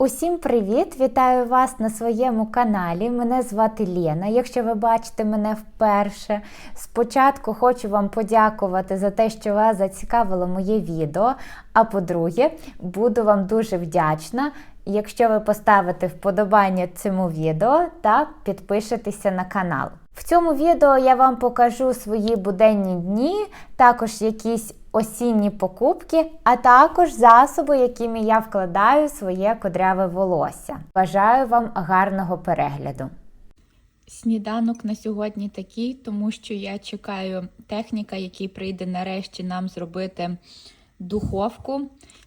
Усім привіт! Вітаю вас на своєму каналі. Мене звати Лена. Якщо ви бачите мене вперше, спочатку хочу вам подякувати за те, що вас зацікавило моє відео. А по-друге, буду вам дуже вдячна, якщо ви поставите вподобання цьому відео та підпишетеся на канал. В цьому відео я вам покажу свої буденні дні, також якісь осінні покупки, а також засоби, якими я вкладаю своє кодряве волосся. Бажаю вам гарного перегляду! Сніданок на сьогодні такий, тому що я чекаю техніка, який прийде нарешті нам зробити духовку.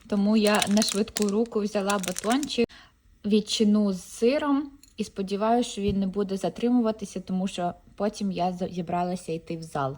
Тому я на швидку руку взяла батончик, відчину з сиром і сподіваюся, що він не буде затримуватися, тому що потім я зібралася йти в зал.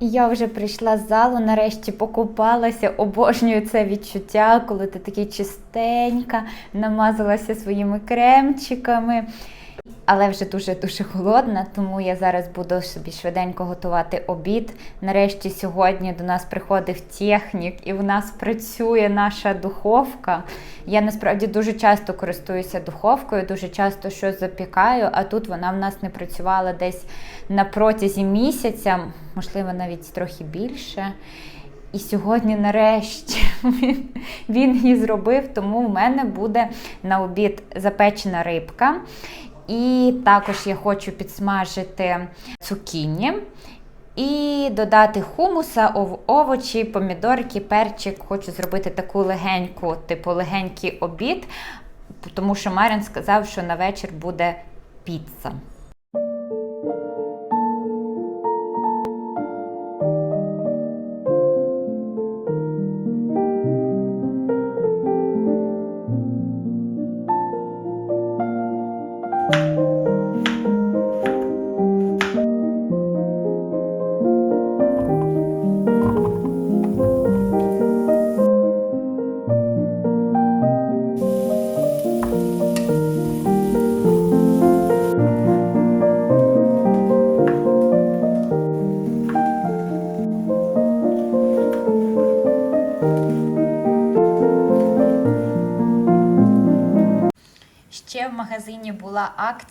Я вже прийшла з залу, нарешті покупалася, обожнюю це відчуття, коли ти такий чистенька, намазалася своїми кремчиками. Але вже дуже-дуже холодна, тому я зараз буду собі швиденько готувати обід. Нарешті сьогодні до нас приходив технік, і в нас працює наша духовка. Я насправді дуже часто користуюся духовкою, дуже часто щось запікаю, а тут вона в нас не працювала десь на протязі місяця, можливо, навіть трохи більше. І сьогодні, нарешті, він, її зробив, тому в мене буде на обід запечена рибка. І також я хочу підсмажити цукіні і додати хумуса, ов- овочі, помідорки, перчик. Хочу зробити таку легеньку, типу легенький обід, тому що Марин сказав, що на вечір буде піца.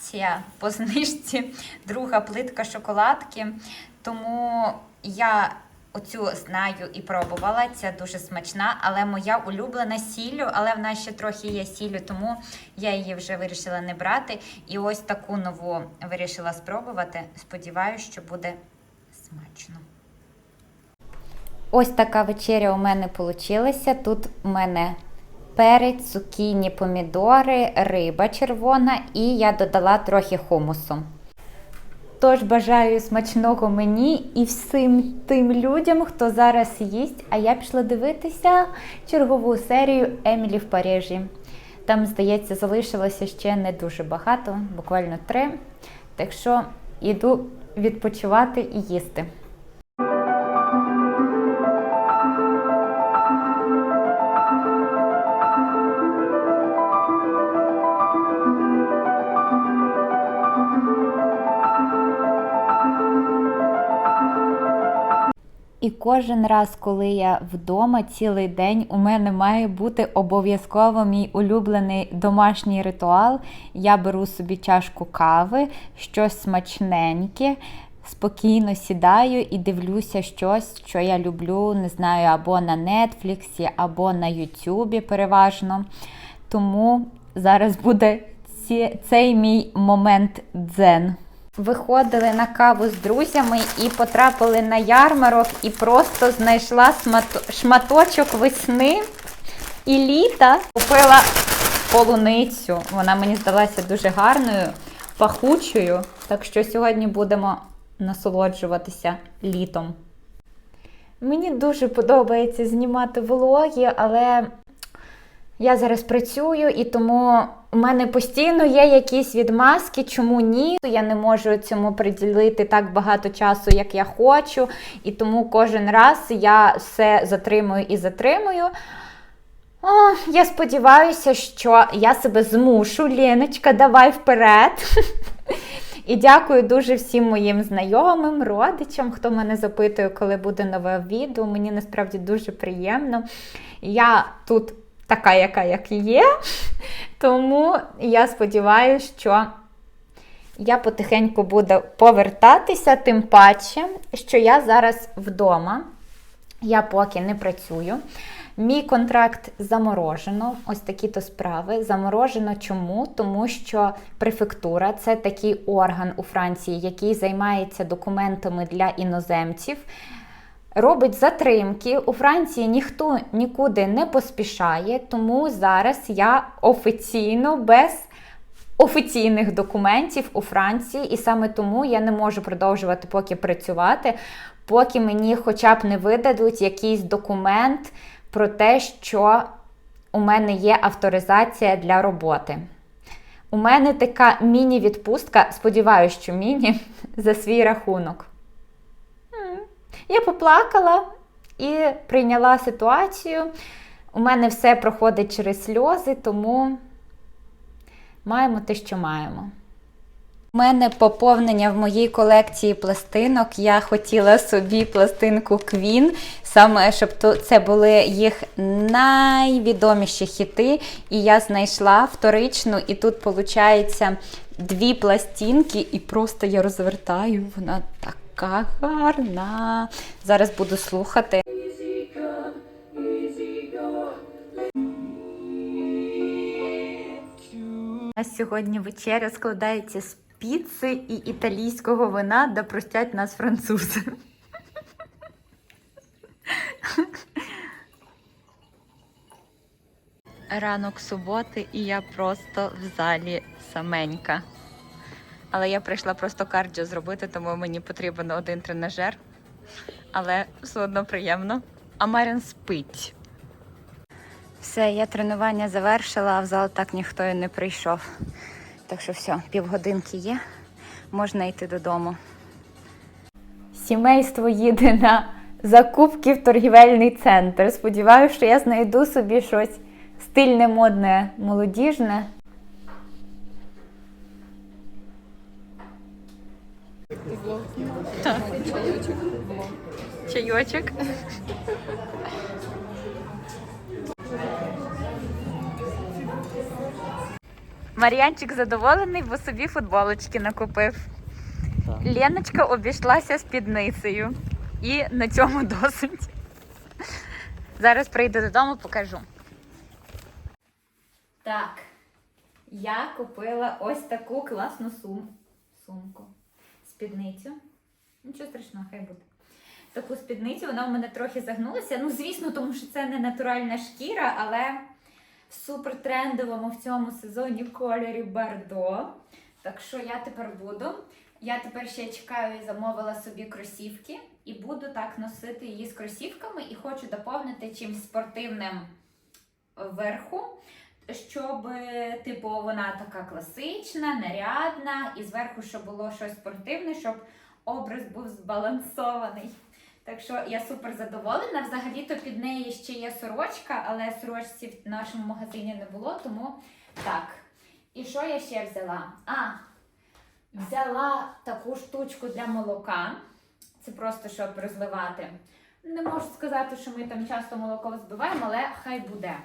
Акція по знижці, друга плитка шоколадки. Тому я оцю знаю і пробувала. Ця дуже смачна, але моя улюблена сіллю, але в нас ще трохи є сіллю, тому я її вже вирішила не брати. І ось таку нову вирішила спробувати. Сподіваюся, що буде смачно. Ось така вечеря у мене вийшла. Тут у мене перець, цукіні, помідори, риба червона і я додала трохи хумусу. Тож бажаю смачного мені і всім тим людям, хто зараз їсть. А я пішла дивитися чергову серію Емілі в Парижі. Там, здається, залишилося ще не дуже багато, буквально три. Так що йду відпочивати і їсти. Кожен раз, коли я вдома цілий день, у мене має бути обов'язково мій улюблений домашній ритуал. Я беру собі чашку кави, щось смачненьке, спокійно сідаю і дивлюся щось, що я люблю, не знаю, або на Нетфліксі, або на Ютубі переважно. Тому зараз буде цей мій момент дзен. Виходили на каву з друзями і потрапили на ярмарок, і просто знайшла шматочок весни і літа. Купила полуницю. Вона мені здалася дуже гарною, пахучою. Так що сьогодні будемо насолоджуватися літом. Мені дуже подобається знімати влоги, але я зараз працюю і тому у мене постійно є якісь відмазки, чому ні. Я не можу цьому приділити так багато часу, як я хочу, і тому кожен раз я все затримую і затримую. О, я сподіваюся, що я себе змушу. Леночка, давай вперед. І дякую дуже всім моїм знайомим, родичам, хто мене запитує, коли буде нове відео. Мені насправді дуже приємно. Я тут така, яка як є. Тому я сподіваюся, що я потихеньку буду повертатися, тим паче, що я зараз вдома. Я поки не працюю. Мій контракт заморожено. Ось такі то справи. Заморожено чому? Тому що префектура це такий орган у Франції, який займається документами для іноземців. Робить затримки. У Франції ніхто нікуди не поспішає, тому зараз я офіційно без офіційних документів у Франції, і саме тому я не можу продовжувати поки працювати, поки мені хоча б не видадуть якийсь документ про те, що у мене є авторизація для роботи. У мене така міні-відпустка, сподіваюся, що міні, за свій рахунок. Я поплакала і прийняла ситуацію. У мене все проходить через сльози, тому маємо те, що маємо. У мене поповнення в моїй колекції пластинок. Я хотіла собі пластинку Queen, саме щоб це були їх найвідоміші хіти. І я знайшла вторичну, і тут виходить дві пластинки, і просто я розвертаю. Вона така гарна. Зараз буду слухати. У нас сьогодні вечеря складається з піци і італійського вина, де простять нас французи. Ранок суботи, і я просто в залі саменька. Але я прийшла просто кардіо зробити, тому мені потрібен один тренажер. Але все одно приємно. А Марін спить. Все, я тренування завершила, а в зал так ніхто і не прийшов. Так що все, півгодинки є, можна йти додому. Сімейство їде на закупки в торгівельний центр. Сподіваюся, що я знайду собі щось стильне, модне, молодіжне. Чайочок. Мар'янчик задоволений, бо собі футболочки накупив. Леночка обійшлася спідницею. І на цьому досить. Зараз прийду додому, покажу. Так, я купила ось таку класну сум... сумку. Спідницю. Нічого страшного, хай буде. Таку спідницю, вона в мене трохи загнулася. Ну, звісно, тому що це не натуральна шкіра, але в супертрендовому в цьому сезоні кольорі Бордо. Так що я тепер буду. Я тепер ще чекаю і замовила собі кросівки і буду так носити її з кросівками і хочу доповнити чимсь спортивним вверху, щоб, типу, вона така класична, нарядна, і зверху, щоб було щось спортивне, щоб образ був збалансований. Так що я супер задоволена. Взагалі-то під неї ще є сорочка, але сорочці в нашому магазині не було, тому так. І що я ще взяла? А, взяла таку штучку для молока. Це просто щоб розливати. Не можу сказати, що ми там часто молоко збиваємо, але хай буде.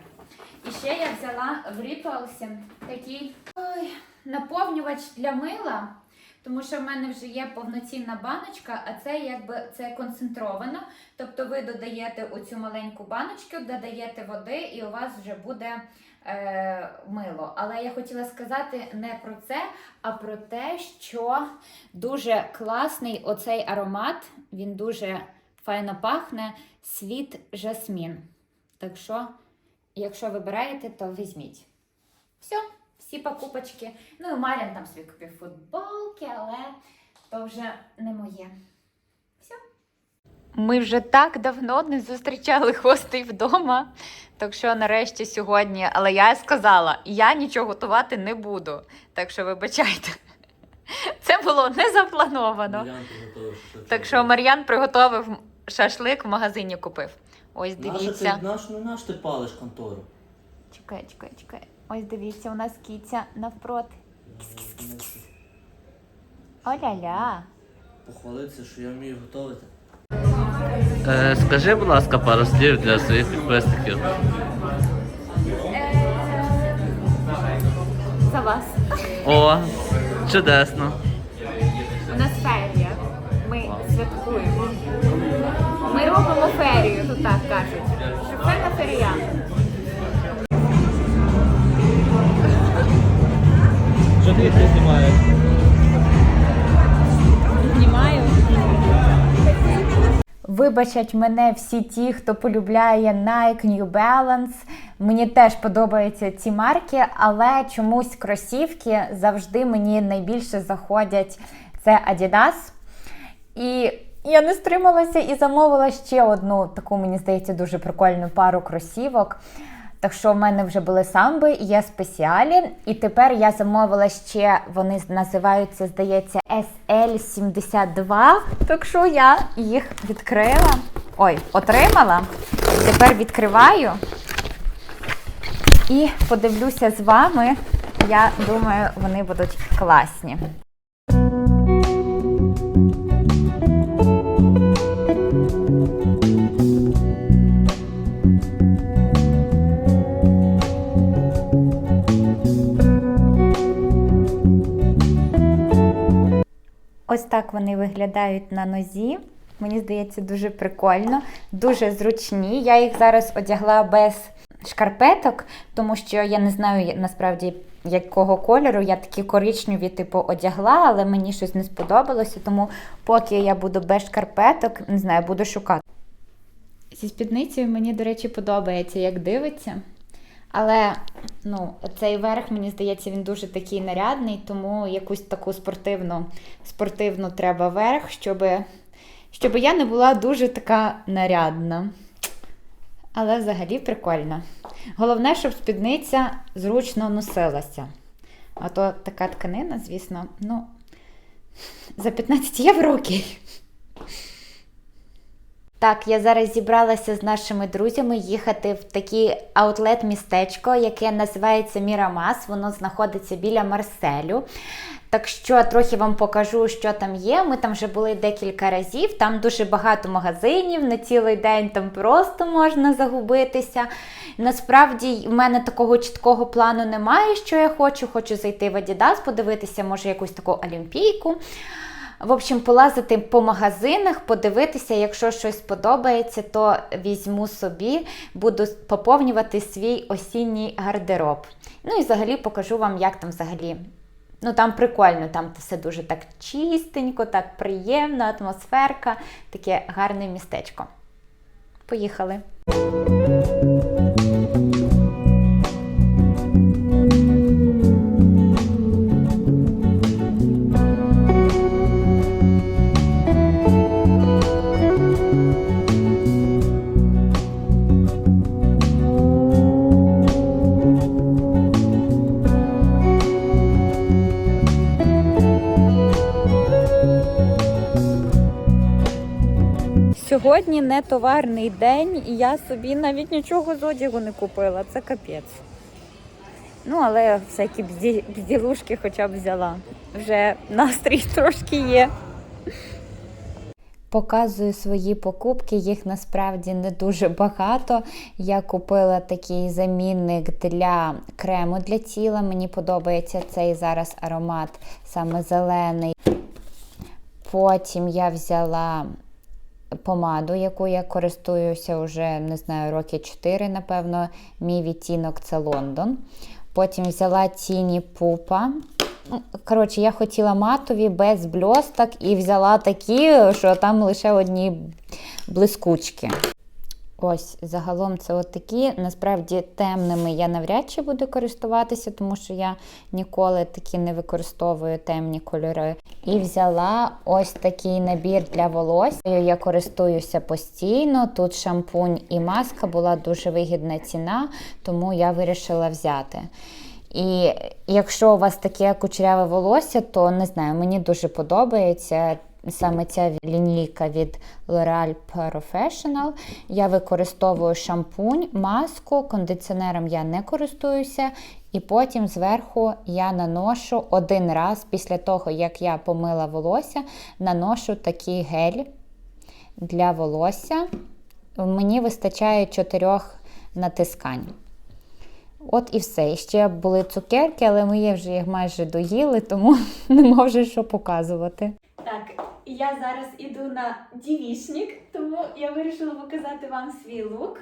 І ще я взяла в Rituals такий ой, наповнювач для мила. Тому що в мене вже є повноцінна баночка, а це якби це концентровано. Тобто ви додаєте оцю маленьку баночку, додаєте води, і у вас вже буде е, мило. Але я хотіла сказати не про це, а про те, що дуже класний оцей аромат. Він дуже файно пахне. Світ жасмін. Так що, якщо вибираєте, то візьміть. Все, всі покупочки. Ну і Марін там собі купив футболки, але то вже не моє. Все. Ми вже так давно не зустрічали гостей вдома. Так що нарешті сьогодні, але я сказала, я нічого готувати не буду. Так що вибачайте. Це було не заплановано. Мар'ян приготував. Так що Мар'ян приготовив шашлик в магазині купив. Ось Наша дивіться. ти, наш, ну наш ти палиш контору. Чекай, чекай, чекай. Ось дивіться, у нас кіця навпроти. Оля-ля. Похвалитися, що я вмію готувати. Е, скажи, будь ласка, пару слів для своїх підписників. За вас. О, чудесно. У нас ферія. Ми святкуємо. Ми робимо ферію, тут так кажуть. Шоферна ферія. Що ти це знімаєш? Знімаю. Вибачать мене всі ті, хто полюбляє Nike, New Balance. Мені теж подобаються ці марки, але чомусь кросівки завжди мені найбільше заходять. Це Adidas. І я не стрималася і замовила ще одну таку, мені здається, дуже прикольну пару кросівок. Так що в мене вже були самби, є спеціалі. І тепер я замовила ще, вони називаються, здається, SL72. Так що я їх відкрила. Ой, отримала. Тепер відкриваю і подивлюся з вами. Я думаю, вони будуть класні. Ось так вони виглядають на нозі. Мені здається, дуже прикольно, дуже зручні. Я їх зараз одягла без шкарпеток, тому що я не знаю насправді якого кольору. Я такі коричневі, типу, одягла, але мені щось не сподобалося. Тому поки я буду без шкарпеток, не знаю, буду шукати. Зі спідницею мені, до речі, подобається, як дивиться. Але ну, цей верх, мені здається, він дуже такий нарядний, тому якусь таку спортивну, спортивну треба верх, щоб, щоб я не була дуже така нарядна. Але взагалі прикольно. Головне, щоб спідниця зручно носилася. А то така тканина, звісно, ну, за 15 євро окей. Так, я зараз зібралася з нашими друзями їхати в таке аутлет-містечко, яке називається Мірамас. Воно знаходиться біля Марселю. Так що трохи вам покажу, що там є. Ми там вже були декілька разів. Там дуже багато магазинів, на цілий день там просто можна загубитися. Насправді, в мене такого чіткого плану немає, що я хочу. Хочу зайти в Adidas, подивитися, може, якусь таку олімпійку. В общем, полазити по магазинах, подивитися, якщо щось подобається, то візьму собі, буду поповнювати свій осінній гардероб. Ну і взагалі покажу вам, як там взагалі. Ну там прикольно, там все дуже так чистенько, так приємно, атмосферка, таке гарне містечко. Поїхали! Сьогодні не товарний день, і я собі навіть нічого з одягу не купила. Це капець. Ну, але всякі бзді- бзділушки хоча б взяла. Вже настрій трошки є. Показую свої покупки, їх насправді не дуже багато. Я купила такий замінник для крему для тіла. Мені подобається цей зараз аромат, саме зелений. Потім я взяла помаду, яку я користуюся вже не знаю, роки 4, напевно. Мій відтінок це Лондон. Потім взяла тіні пупа. Ну, Коротше, я хотіла матові без бльосток і взяла такі, що там лише одні блискучки. Ось, загалом це такі. Насправді темними я навряд чи буду користуватися, тому що я ніколи такі не використовую темні кольори. І взяла ось такий набір для волосся. Я користуюся постійно. Тут шампунь і маска була дуже вигідна ціна, тому я вирішила взяти. І якщо у вас таке кучеряве волосся, то не знаю, мені дуже подобається саме ця лінійка від L'Oreal Professional. Я використовую шампунь, маску, кондиціонером я не користуюся. І потім зверху я наношу один раз після того, як я помила волосся, наношу такий гель для волосся. Мені вистачає чотирьох натискань. От і все. І ще були цукерки, але ми вже їх майже доїли, тому нема вже що показувати. Так, я зараз іду на дівішник, тому я вирішила показати вам свій лук,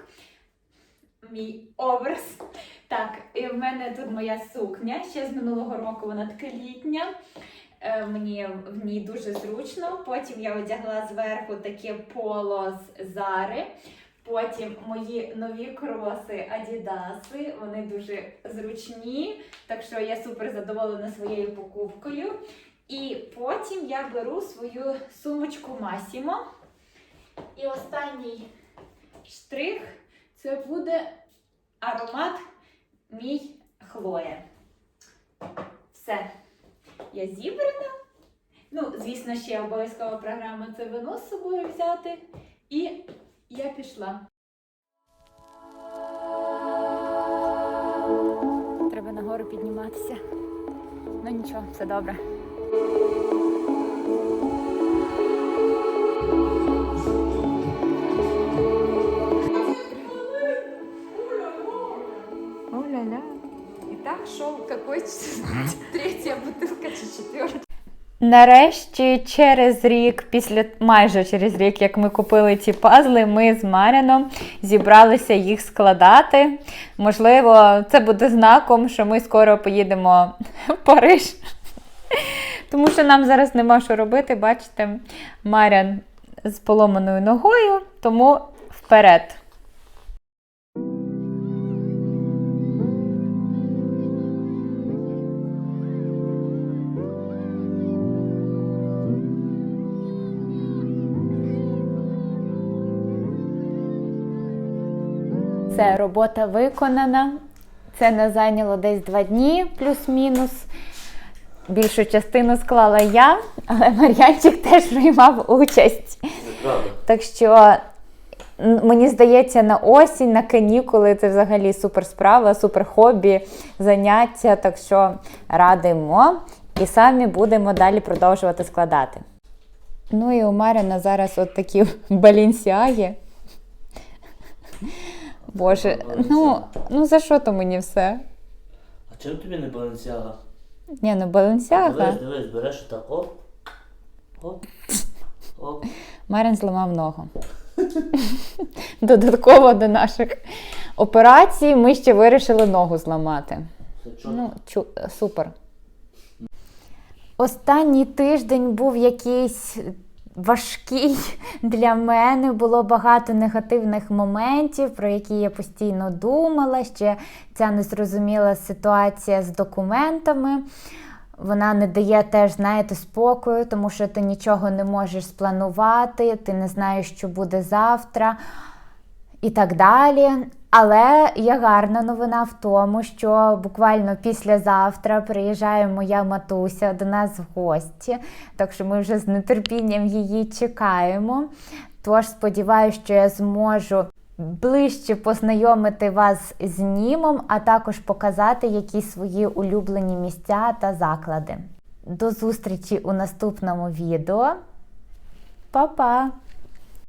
мій образ. Так, і в мене тут моя сукня. Ще з минулого року вона така літня. Е, Мені в ній дуже зручно. Потім я одягла зверху таке поло з Зари. Потім мої нові кроси Адідаси. Вони дуже зручні, так що я супер задоволена своєю покупкою. І потім я беру свою сумочку Massimo. І останній штрих це буде аромат мій Хлоя. Все. Я зібрана. Ну, звісно, ще обов'язкова програма це вино з собою взяти. І я пішла. Треба нагору підніматися. Ну нічого, все добре. О-ля-ля. І так шоу какой третя бутилка чи четверта. Нарешті, через рік, після майже через рік, як ми купили ці пазли, ми з Маряном зібралися їх складати. Можливо, це буде знаком, що ми скоро поїдемо в Париж. Тому що нам зараз нема що робити. Бачите, Марян з поломаною ногою, тому вперед. Це робота виконана. Це не зайняло десь два дні, плюс-мінус. Більшу частину склала я, але Мар'янчик теж приймав участь. Так що мені здається, на осінь, на канікули це взагалі супер справа, супер хобі, заняття. Так що радимо і самі будемо далі продовжувати складати. Ну і у Маріна зараз от такі балінсіаги. Боже, ну, ну за що то мені все? А чим тобі не балансяга? Ні, ну балансіага. Дивись, дивись, береш отак, оп. Оп. Оп. Марин зламав ногу. Додатково до наших операцій ми ще вирішили ногу зламати. Ну, чу, супер. Останній тиждень був якийсь важкий для мене. Було багато негативних моментів, про які я постійно думала. Ще ця незрозуміла ситуація з документами. Вона не дає теж, знаєте, спокою, тому що ти нічого не можеш спланувати, ти не знаєш, що буде завтра і так далі. Але є гарна новина в тому, що буквально післязавтра приїжджає моя матуся до нас в гості, так що ми вже з нетерпінням її чекаємо. Тож сподіваюся, що я зможу ближче познайомити вас з німом, а також показати якісь свої улюблені місця та заклади. До зустрічі у наступному відео. Па-па!